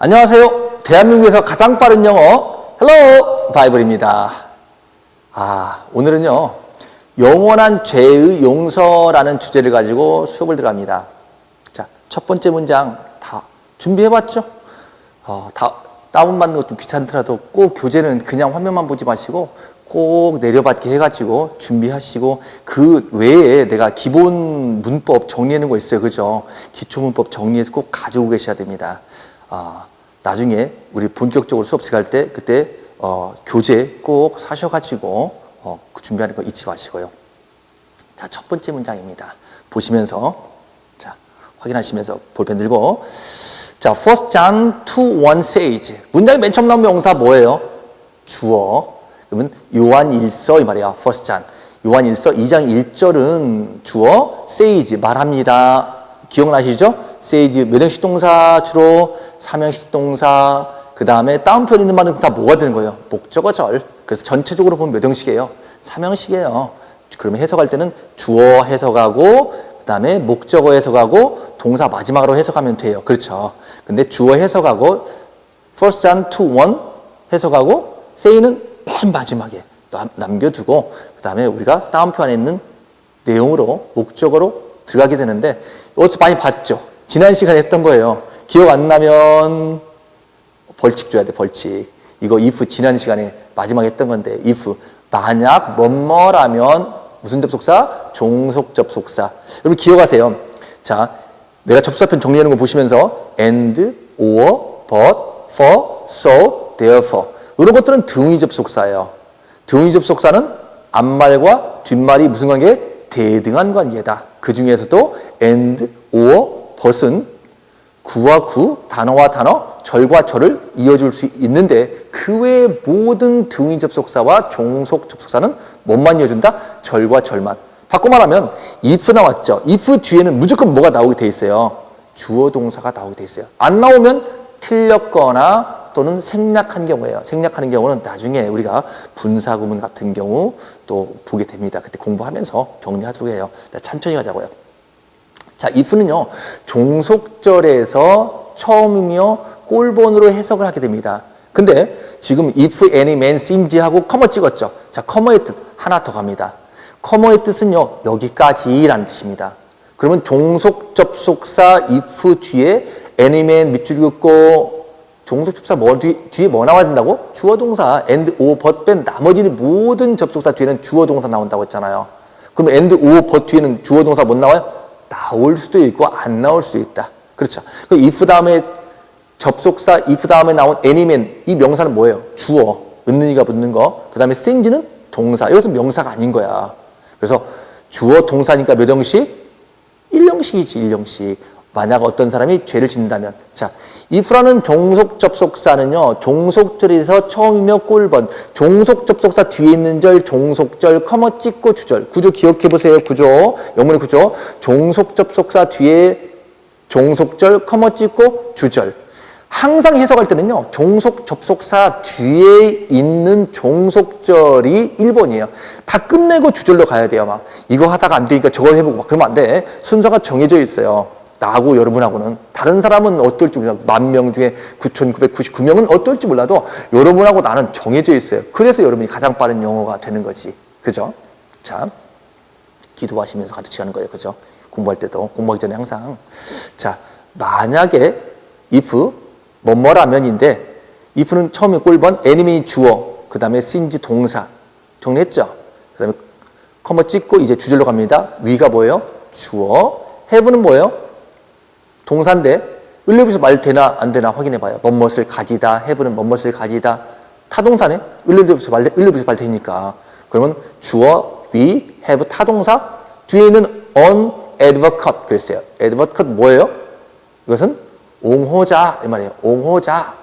안녕하세요. 대한민국에서 가장 빠른 영어 헬로 바이블입니다. 아, 오늘은요. 영원한 죄의 용서라는 주제를 가지고 수업을 들어갑니다. 자, 첫 번째 문장 다 준비해 봤죠? 어, 다 다운 받는 것도 귀찮더라도 꼭 교재는 그냥 화면만 보지 마시고 꼭 내려받게 해가지고 준비하시고 그 외에 내가 기본 문법 정리하는 거 있어요. 그죠? 기초 문법 정리해서 꼭 가지고 계셔야 됩니다. 아, 나중에 우리 본격적으로 수업 시작할 때 그때 어, 교재 꼭 사셔가지고 어, 그 준비하는 거 잊지 마시고요. 자, 첫 번째 문장입니다. 보시면서 자, 확인하시면서 볼펜 들고 자, First John 2, 1 says 문장이 맨 처음 나온 명사 뭐예요? 주어. 그러면 요한 1서 이 말이야. First John. 요한 1서 2장 1절은 주어 says 말합니다. 기억나시죠? Says 몇 형식 동사 주로 3형식 동사 그 다음에 다운편 있는 말은 다 뭐가 되는 거예요? 목적어절. 그래서 전체적으로 보면 몇 형식이에요? 3형식이에요. 그러면 해석할 때는 주어 해석하고 그 다음에 목적어 해석하고 동사 마지막으로 해석하면 돼요. 그렇죠. 근데 주어 해석하고 first John 2, 1 해석하고 say는 맨 마지막에 남- 남겨두고 그 다음에 우리가 다운표 안에 있는 내용으로 목적어로 들어가게 되는데 어디서 많이 봤죠. 지난 시간에 했던 거예요. 기억 안 나면 벌칙 줘야 돼, 벌칙. 이거 if 지난 시간에 마지막에 했던 건데 if 만약 뭐뭐라면 무슨 접속사? 종속 접속사. 여러분 기억하세요. 자, 내가 접속사편 정리하는 거 보시면서 and, or, but, for, so, therefore 이런 것들은 등위 접속사예요. 등위 접속사는 앞말과 뒷말이 무슨 관계? 대등한 관계다. 그 중에서도 and, or, but은 구와 구, 단어와 단어, 절과 절을 이어줄 수 있는데 그 외의 모든 등위 접속사와 종속 접속사는 뭐만 이어준다? 절과 절만. 바꿔 말하면 if 나왔죠. if 뒤에는 무조건 뭐가 나오게 돼 있어요. 주어 동사가 나오게 돼 있어요. 안 나오면 틀렸거나 또는 생략한 경우예요. 생략하는 경우는 나중에 우리가 분사 구문 같은 경우 또 보게 됩니다. 그때 공부하면서 정리하도록 해요. 천천히 가자고요. 자, if는요, 종속절에서 처음이며 꼴본으로 해석을 하게 됩니다. 근데 지금 if, any, man, seems 하고 커머 찍었죠. 자, 커머의 뜻 하나 더 갑니다. 커머의 뜻은요, 여기까지라는 뜻입니다. 그러면 종속 접속사 if 뒤에 any, man 밑줄 긋고 종속 접속사 뭐 뒤, 뒤에 뭐 나와야 된다고? 주어 동사 and, or, but 뺀 나머지 모든 접속사 뒤에는 주어 동사 나온다고 했잖아요. 그럼 and, or, but 뒤에는 주어 동사 못 나와요? 나올 수도 있고 안 나올 수 있다. 그렇죠. 그 if 다음에 접속사 if 다음에 나온 anyman 이 명사는 뭐예요? 주어 은는이가 붙는 거. 그 다음에 sin지는 동사. 이것은 명사가 아닌 거야. 그래서 주어 동사니까 몇 형식? 1형식이지 1형식. 만약 어떤 사람이 죄를 짓는다면. 자 if라는 종속 접속사는요 종속절에서 처음이며 꼴번 종속 접속사 뒤에 있는 절 종속절 커머 찍고 주절. 구조 기억해 보세요 구조. 영문의 구조. 종속 접속사 뒤에 종속절 커머 찍고 주절. 항상 해석할 때는요 종속 접속사 뒤에 있는 종속절이 1번이에요. 다 끝내고 주절로 가야 돼요 막. 이거 하다가 안 되니까 저거 해보고 막 그러면 안돼. 순서가 정해져 있어요 나하고 여러분하고는 다른 사람은 어떨지 몰라 만 명 중에 9,999명은 어떨지 몰라도 여러분하고 나는 정해져 있어요. 그래서 여러분이 가장 빠른 영어가 되는 거지. 그죠? 자, 기도하시면서 같이 하는 거예요. 그죠? 공부할 때도 공부하기 전에 항상 자 만약에 if 뭐뭐라면인데 if는 처음에 꼴번 애니메이 주어 그 다음에 sin지 동사 정리했죠? 그 다음에 커머 찍고 이제 주절로 갑니다. 위가 뭐예요? 주어 have는 뭐예요? 동사인데 을레부에서 말 되나 안 되나 확인해 봐요. 뭐뭇을 가지다, 해부는 뭐뭇을 가지다. 타동사네. 을레부에서 말 을레부에서 말 되니까. 그러면 주어, we, have 타동사 뒤에 있는 on advocate 그랬어요. advocate 뭐예요? 이것은 옹호자 이 말이에요. 옹호자.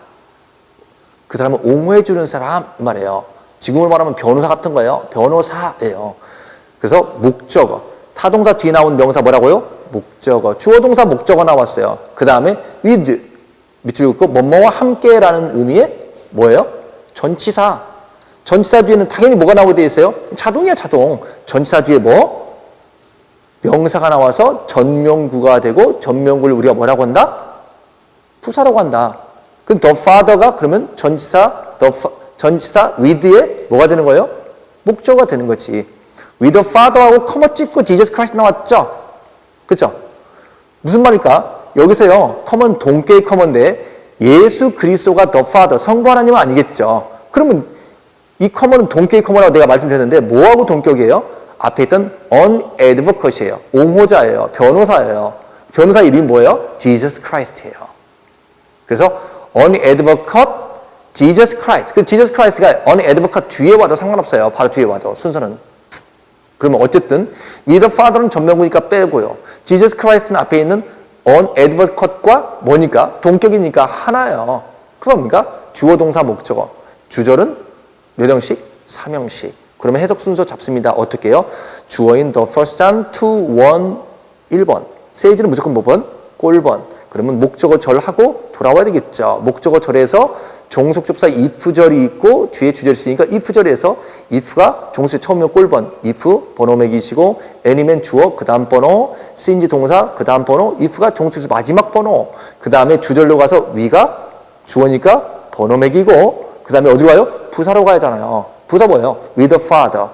그 사람은 옹호해 주는 사람 이 말이에요. 지금으로 말하면 변호사 같은 거예요. 변호사예요. 그래서 목적어. 타동사 뒤에 나온 명사 뭐라고요? 목적어. 주어 동사 목적어 나왔어요. 그 다음에 with 밑줄 긋고 뭐뭐와 함께라는 의미의 뭐예요? 전치사. 전치사 뒤에는 당연히 뭐가 나오게 돼 있어요? 자동이야 자동. 전치사 뒤에 뭐? 명사가 나와서 전명구가 되고 전명구를 우리가 뭐라고 한다? 부사라고 한다. 그 the father가 그러면 전치사 the 전치사 with에 뭐가 되는 거예요? 목적어가 되는 거지. with the father하고 커머 찍고 Jesus Christ 나왔죠. 그렇죠? 무슨 말일까? 여기서요. 커먼 동계의 커먼데 예수 그리스도가 the father 성부 하나님은 아니겠죠. 그러면 이 커먼은 동격의 커먼이라고 내가 말씀드렸는데 뭐하고 동격이에요? 앞에 있던 on advocate이에요. 옹호자예요. 변호사예요. 변호사 이름이 뭐예요? Jesus Christ예요. 그래서 on advocate Jesus. 그 Jesus Christ가 on advocate 뒤에 와도 상관없어요. 바로 뒤에 와도 순서는. 그러면 어쨌든 the father는 전명구니까 빼고요. Jesus Christ는 앞에 있는 on advocate과 뭐니까 동격이니까 하나예요. 그러니까 주어 동사 목적어. 주절은 몇 형식? 3형식. 그러면 해석 순서 잡습니다. 어떻게 해요? 주어인 the first John 2, 1, 1번. 세이지는 무조건 몇 번? 꼴번. 그러면 목적어 절하고 돌아와야 되겠죠. 목적어 절에서 종속접사 if절이 있고 뒤에 주절이 있으니까 if절에서 if가 종속 처음이면 꼴번. if 번호 매기시고 any면 주어 그 다음 번호 sin지 동사 그 다음 번호 if가 종속에서 마지막 번호 그 다음에 주절로 가서 위가 주어니까 번호 매기고 그 다음에 어디로 가요? 부사로 가야잖아요. 부사 뭐예요? with the father.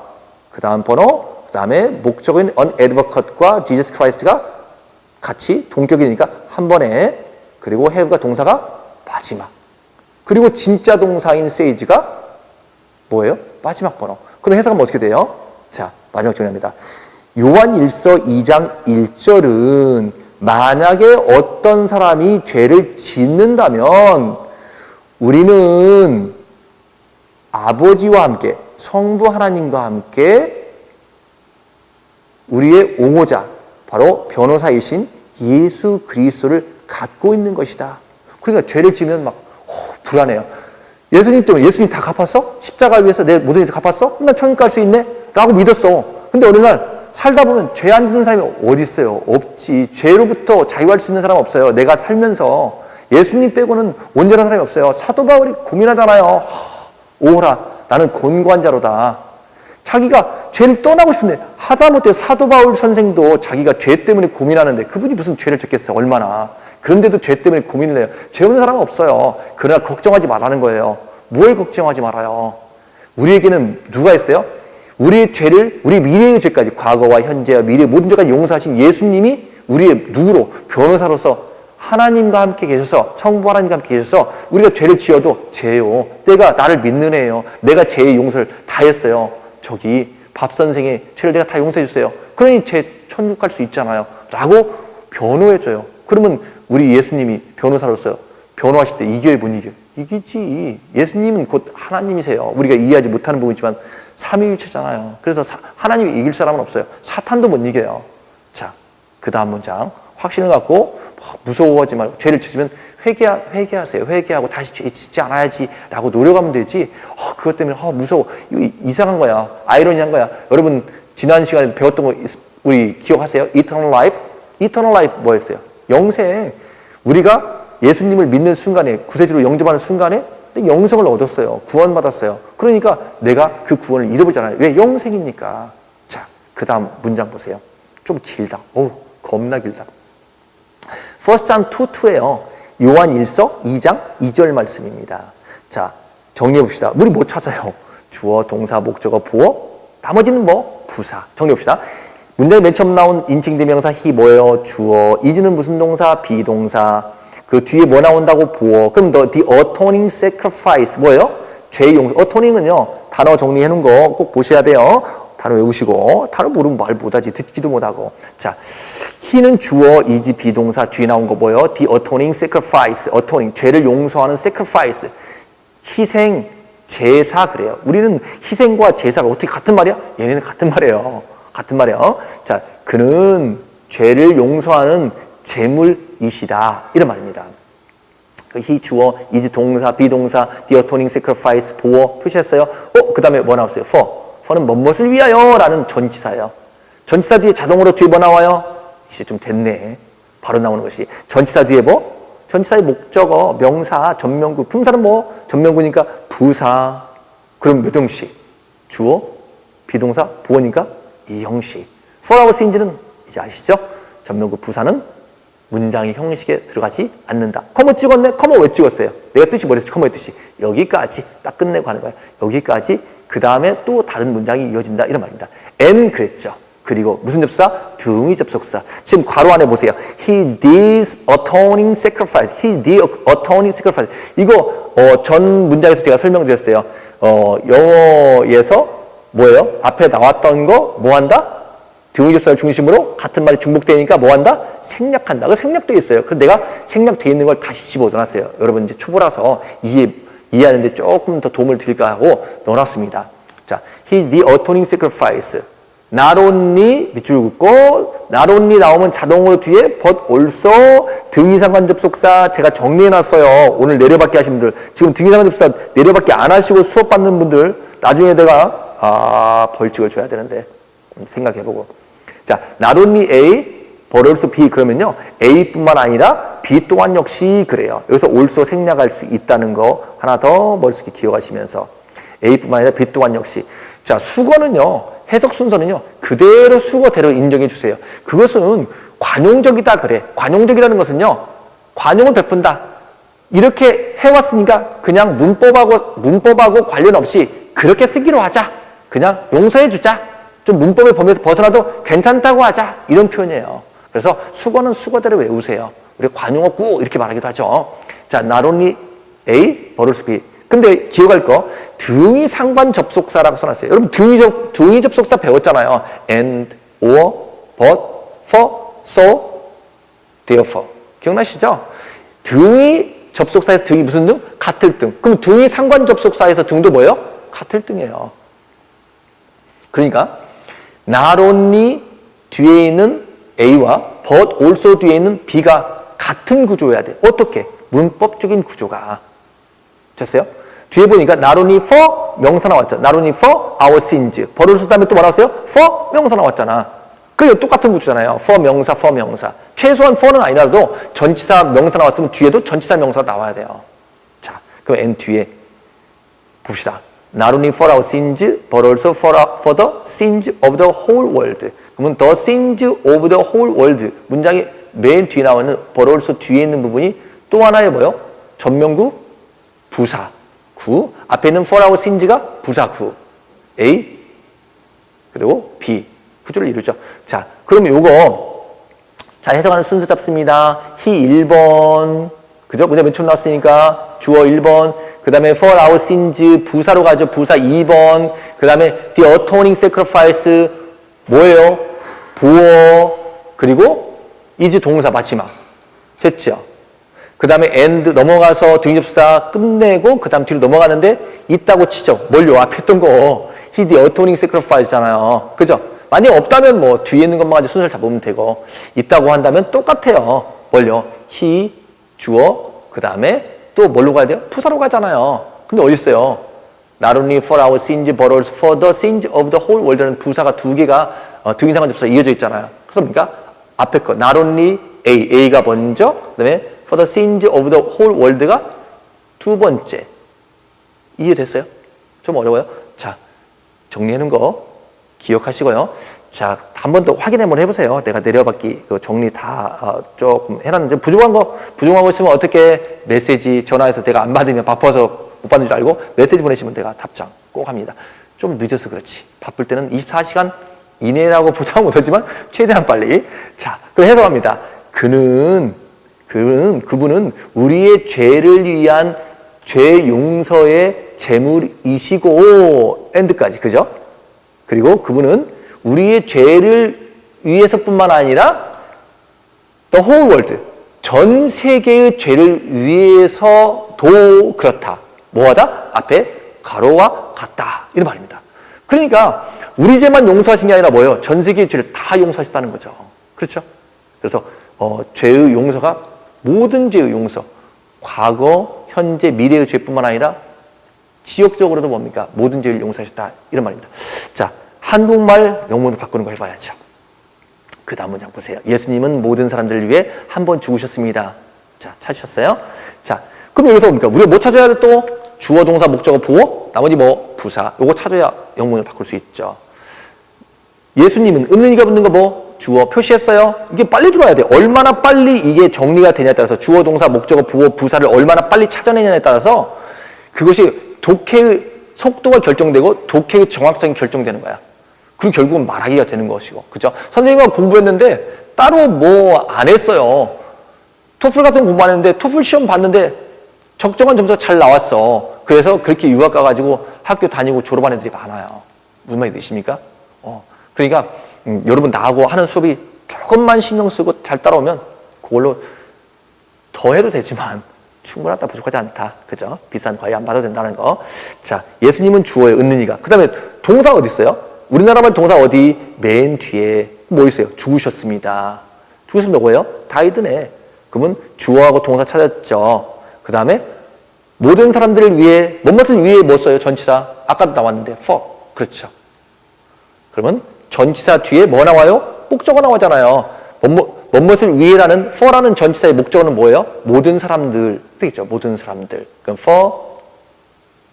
그 다음 번호, 그 다음에 목적인 on advocate과 Jesus Christ가 같이 동격이니까 한 번에 그리고 have가 동사가 마지막. 그리고 진짜 동사인 sage가 뭐예요? 마지막 번호. 그럼 해석하면 어떻게 돼요? 자, 마지막 정리합니다. 요한 1서 2장 1절은 만약에 어떤 사람이 죄를 짓는다면 우리는 아버지와 함께 성부 하나님과 함께 우리의 옹호자 바로 변호사이신 예수 그리스도를 갖고 있는 것이다. 그러니까 죄를 지면 막 어, 불안해요. 예수님 때문에 예수님 다 갚았어? 십자가 위해서 내 모든 일 갚았어? 나 천국 갈 수 있네? 라고 믿었어. 근데 어느 날 살다 보면 죄 안 짓는 사람이 어디 있어요? 없지. 죄로부터 자유할 수 있는 사람 은 없어요. 내가 살면서 예수님 빼고는 온전한 사람이 없어요. 사도 바울이 고민하잖아요. 하, 오라, 나는 곤고한 자로다. 자기가 죄를 떠나고 싶은데 하다못해 사도 바울 선생도 자기가 죄 때문에 고민하는데 그분이 무슨 죄를 졌겠어요? 얼마나. 그런데도 죄 때문에 고민을 해요. 죄 없는 사람은 없어요. 그러나 걱정하지 말라는 거예요. 뭘 걱정하지 말아요? 우리에게는 누가 있어요? 우리의 죄를, 우리 미래의 죄까지, 과거와 현재와 미래 모든 죄까지 용서하신 예수님이 우리의 누구로, 변호사로서 하나님과 함께 계셔서, 성부 하나님과 함께 계셔서, 우리가 죄를 지어도 죄요. 내가 나를 믿는 애예요. 내가 죄의 용서를 다 했어요. 저기, 밥 선생의 죄를 내가 다 용서해 주세요. 그러니 제 천국 갈 수 있잖아요. 라고 변호해 줘요. 그러면 우리 예수님이 변호사로서 변호하실 때 이겨요, 못 이겨요? 이기지. 예수님은 곧 하나님이세요. 우리가 이해하지 못하는 부분이지만 삼위일체잖아요. 그래서 사- 하나님이 이길 사람은 없어요. 사탄도 못 이겨요. 자, 그 다음 문장. 확신을 갖고 막 무서워하지 말고 죄를 지으면 회개, 회개하세요. 회개하고 다시 죄 짓지 않아야지 라고 노력하면 되지. 어, 그것 때문에 어, 무서워. 이- 이상한 거야. 아이러니한 거야. 여러분, 지난 시간에 배웠던 거 있- 우리 기억하세요? Eternal life? Eternal life 뭐였어요? 영생. 우리가 예수님을 믿는 순간에, 구세주로 영접하는 순간에 영성을 얻었어요. 구원받았어요. 그러니까 내가 그 구원을 잃어버리잖아요. 왜? 영생이니까. 자, 그 다음 문장 보세요. 좀 길다. 오, 겁나 길다. First John 2, 2에요. 요한 1서 2장 2절 말씀입니다. 자, 정리해 봅시다. 우리 뭐 찾아요? 주어, 동사, 목적어, 보어, 나머지는 뭐? 부사. 정리해 봅시다. 문장에 맨 처음 나온 인칭 대명사 히 뭐예요? 주어. 이즈는 무슨 동사? 비동사. 그 뒤에 뭐 나온다고? 보어. 그럼 the, the atoning sacrifice 뭐예요? 죄 용서. atoning은요. 단어 정리해 놓은 거 꼭 보셔야 돼요. 단어 외우시고 단어 모르면 말 못하지 듣지도 못하고 자 히는 주어 이지 비동사 뒤에 나온 거 뭐예요? The atoning sacrifice, atoning 죄를 용서하는 sacrifice 희생 제사 그래요. 우리는 희생과 제사가 어떻게 같은 말이야? 얘네는 같은 말이에요. 같은 말이에요. 자 그는 죄를 용서하는 제물이시다 이런 말입니다. 히 주어, 이지 동사, 비동사, the atoning sacrifice, 보어 표시했어요. 어, 그 다음에 뭐 나왔어요? for. For는 무엇을 위하여? 라는 전치사예요. 전치사 뒤에 자동으로 뒤에 뭐 나와요? 이제 좀 됐네. 바로 나오는 것이. 전치사 뒤에 뭐? 전치사의 목적어, 명사, 전명구. 품사는 뭐? 전명구니까 부사. 그럼 몇 형식? 주어, 비동사, 보어니까 이 형식. for하고 sin지는 이제 아시죠? 전명구 부사는 문장의 형식에 들어가지 않는다. 커머 찍었네? 커머 왜 찍었어요? 내가 뜻이 뭐랬지? 커머의 뜻이. 여기까지 딱 끝내고 하는 거야. 여기까지. 그 다음에 또 다른 문장이 이어진다. 이런 말입니다. and 그랬죠. 그리고 무슨 접속사? 등의 접속사. 지금 괄호 안에 보세요. He did atoning sacrifice. He did atoning sacrifice. 이거 어, 전 문장에서 제가 설명드렸어요. 어, 영어에서 뭐예요? 앞에 나왔던 거 뭐 한다? 등의 접속사를 중심으로 같은 말이 중복되니까 뭐 한다? 생략한다. 그 생략돼 있어요. 그래서 내가 생략돼 있는 걸 다시 집어 넣어놨어요. 여러분 이제 초보라서 이해, 이해하는데 조금 더 도움을 드릴까 하고 넣어놨습니다. 자, he the atoning sacrifice. not only 밑줄 긋고 not only 나오면 자동으로 뒤에 but also 등이상관 접속사 제가 정리해놨어요. 오늘 내려받기 하신 분들 지금 등이상관 접속사 내려받기 안 하시고 수업 받는 분들 나중에 내가 아 벌칙을 줘야 되는데 생각해보고 자 not only A also B 그러면요 A뿐만 아니라 B 또한 역시 그래요. 여기서 also 생략할 수 있다는 거 하나 더 머릿속에 기억하시면서 A뿐만 아니라 B 또한 역시 자 수거는요 해석 순서는요 그대로 수거대로 인정해 주세요. 그것은 관용적이다 그래. 관용적이라는 것은요 관용을 베푼다. 이렇게 해왔으니까 그냥 문법하고 문법하고 관련 없이 그렇게 쓰기로 하자. 그냥 용서해 주자. 좀 문법의 범위에서 벗어나도 괜찮다고 하자. 이런 표현이에요. 그래서 수거는 수거대로 외우세요. 우리 관용어 꾸 이렇게 말하기도 하죠. 자, only A, also B. 근데 기억할 거 등이 상관 접속사라고 써놨어요. 여러분 등이 접 등이 접속사 배웠잖아요. and, or, but, for, so, therefore. 기억나시죠? 등이 접속사에서 등이 무슨 등? 같을 등. 그럼 등이 상관 접속사에서 등도 뭐예요? 같을 등이에요. 그러니까 only 뒤에 있는 A와 but also 뒤에 있는 B가 같은 구조여야 돼. 어떻게? 문법적인 구조가. 됐어요? 뒤에 보니까 only for 명사 나왔죠. only for our sins. 쓸 다음에 또 뭐라왔어요? for 명사 나왔잖아. 그게 똑같은 구조잖아요. for 명사, for 명사. 최소한 for는 아니라도 전치사 명사 나왔으면 뒤에도 전치사 명사가 나와야 돼요. 자, 그럼 n 뒤에 봅시다. Not only for our sins, but also for, for the sins of the whole world. 그러면 the sins of the whole world. 문장이 맨 뒤에 나오는 but also 뒤에 있는 부분이 또 하나의 뭐요? 전명구 부사 구. 앞에 있는 for our sins가 부사 구. A 그리고 B 구조를 이루죠. 자, 그러면 요거 자, 해석하는 순서 잡습니다. he 1번 그죠? 문제 맨 처음 나왔으니까 주어 1번 그 다음에 for our sins 부사로 가죠. 부사 2번 그 다음에 the atoning sacrifice 뭐예요? 보어 그리고 is 동사 마지막 됐죠? 그 다음에 and 넘어가서 등접사 끝내고 그 다음 뒤로 넘어가는데 있다고 치죠. 뭘요? 앞에 했던 거 he the atoning sacrifice잖아요. 그죠? 만약 없다면 뭐 뒤에 있는 것만 가지고 순서를 잡으면 되고 있다고 한다면 똑같아요. 뭘요? he 주어 그 다음에 또 뭘로 가야 돼요? 푸사로 가잖아요. 근데 어디 있어요? Not only for our sins, but also for the sins of the whole world라는 부사가 두 개가 어, 등인상관 접수가 이어져 있잖아요. 그래서 뭡니까? 앞에 거 not only A, A가 먼저 그다음에 for the sins of the whole world가 두 번째. 이해됐어요? 좀 어려워요? 자, 정리하는 거 기억하시고요. 자, 한 번 더 확인 한번 해보세요. 내가 내려받기 그 정리 다 어, 조금 해놨는데 부족한 거 부족한 거 있으면 어떻게 메시지 전화해서 내가 안 받으면 바빠서 못 받는 줄 알고 메시지 보내시면 내가 답장 꼭 합니다. 좀 늦어서 그렇지. 바쁠 때는 24시간 이내라고 보장은 못하지만 최대한 빨리. 자, 그럼 해석합니다. 그는 그는 그분은 우리의 죄를 위한 죄 용서의 제물이시고 엔드까지 그죠? 그리고 그분은 우리의 죄를 위해서뿐만 아니라 the whole world 전 세계의 죄를 위해서도 그렇다. 뭐하다? 앞에 가로와 같다. 이런 말입니다. 그러니까 우리 죄만 용서하신 게 아니라 뭐예요? 전 세계의 죄를 다 용서하셨다는 거죠. 그렇죠? 그래서 어, 죄의 용서가 모든 죄의 용서, 과거, 현재, 미래의 죄뿐만 아니라 지역적으로도 뭡니까? 모든 죄를 용서하셨다. 이런 말입니다. 자, 한국말 영문으로 바꾸는 거 해봐야죠. 그 다음 문장 보세요. 예수님은 모든 사람들을 위해 한 번 죽으셨습니다. 자, 찾으셨어요? 자, 그럼 여기서 뭡니까? 우리가 뭐 찾아야 돼 또? 주어, 동사, 목적어, 보어? 나머지 뭐? 부사. 요거 찾아야 영문을 바꿀 수 있죠. 예수님은 없는 이가 붙는 거 뭐? 주어 표시했어요. 이게 빨리 들어야 돼. 얼마나 빨리 이게 정리가 되냐에 따라서 주어, 동사, 목적어, 부어, 부사를 얼마나 빨리 찾아내냐에 따라서 그것이 독해의 속도가 결정되고 독해의 정확성이 결정되는 거야. 그리고 결국은 말하기가 되는 것이고. 그죠? 선생님과 공부했는데 따로 뭐 안 했어요. 토플 같은 거 공부 안 했는데 토플 시험 봤는데 적정한 점수가 잘 나왔어. 그래서 그렇게 유학 가가지고 학교 다니고 졸업한 애들이 많아요. 무슨 말이 되십니까? 어. 그러니까 음, 여러분 나하고 하는 수업이 조금만 신경 쓰고 잘 따라오면 그걸로 더 해도 되지만 충분하다 부족하지 않다. 그죠? 비싼 과외 안 받아도 된다는 거. 자, 예수님은 주어에 은는이가. 그 다음에 동사 어디 있어요? 우리나라 말 동사 어디? 맨 뒤에 뭐 있어요? 죽으셨습니다. 죽으시면 뭐예요? 다이드네. 그러면 주어하고 동사 찾았죠. 그 다음에 모든 사람들을 위해, 뭐뭇을 위해 뭐 써요? 전치사. 아까도 나왔는데, for. 그렇죠. 그러면 전치사 뒤에 뭐 나와요? 목적어 나오잖아요. 뭐뭐, 뭐뭇을 위해라는 for라는 전치사의 목적어는 뭐예요? 모든 사람들. 되겠죠. 모든 사람들. 그럼 for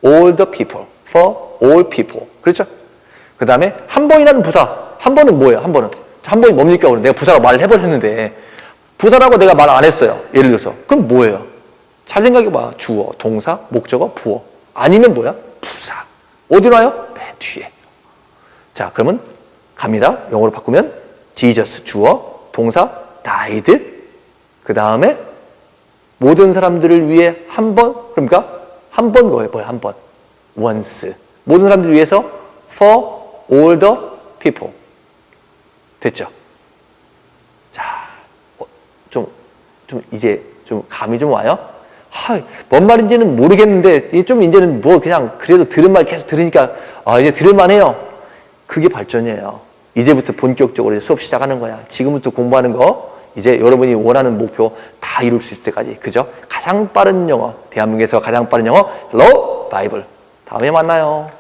all the people. for all people. 그렇죠? 그 다음에 한 번이라는 부사. 한 번은 뭐예요? 한 번은. 한 번이 뭡니까? 내가 부사라고 말을 해버렸는데 부사라고 내가 말 안 했어요. 예를 들어서. 그럼 뭐예요? 잘 생각해봐. 주어, 동사, 목적어, 부어. 아니면 뭐야? 부사. 어디로 와요? 맨 뒤에. 자, 그러면 갑니다. 영어로 바꾸면 Jesus 주어, 동사 died. 그 다음에 모든 사람들을 위해 한 번, 그러니까 한번 뭐예요? 뭐야? 한 번. once. 모든 사람들을 위해서 for all the people. 됐죠? 자, 어, 좀, 좀 이제 좀 감이 좀 와요? 하, 뭔 말인지는 모르겠는데 좀 이제는 뭐 그냥 그래도 들은 말 계속 들으니까 아 이제 들을만 해요. 그게 발전이에요. 이제부터 본격적으로 이제 수업 시작하는 거야. 지금부터 공부하는 거 이제 여러분이 원하는 목표 다 이룰 수 있을 때까지 그죠? 가장 빠른 영어 대한민국에서 가장 빠른 영어 헬로 바이블 다음에 만나요.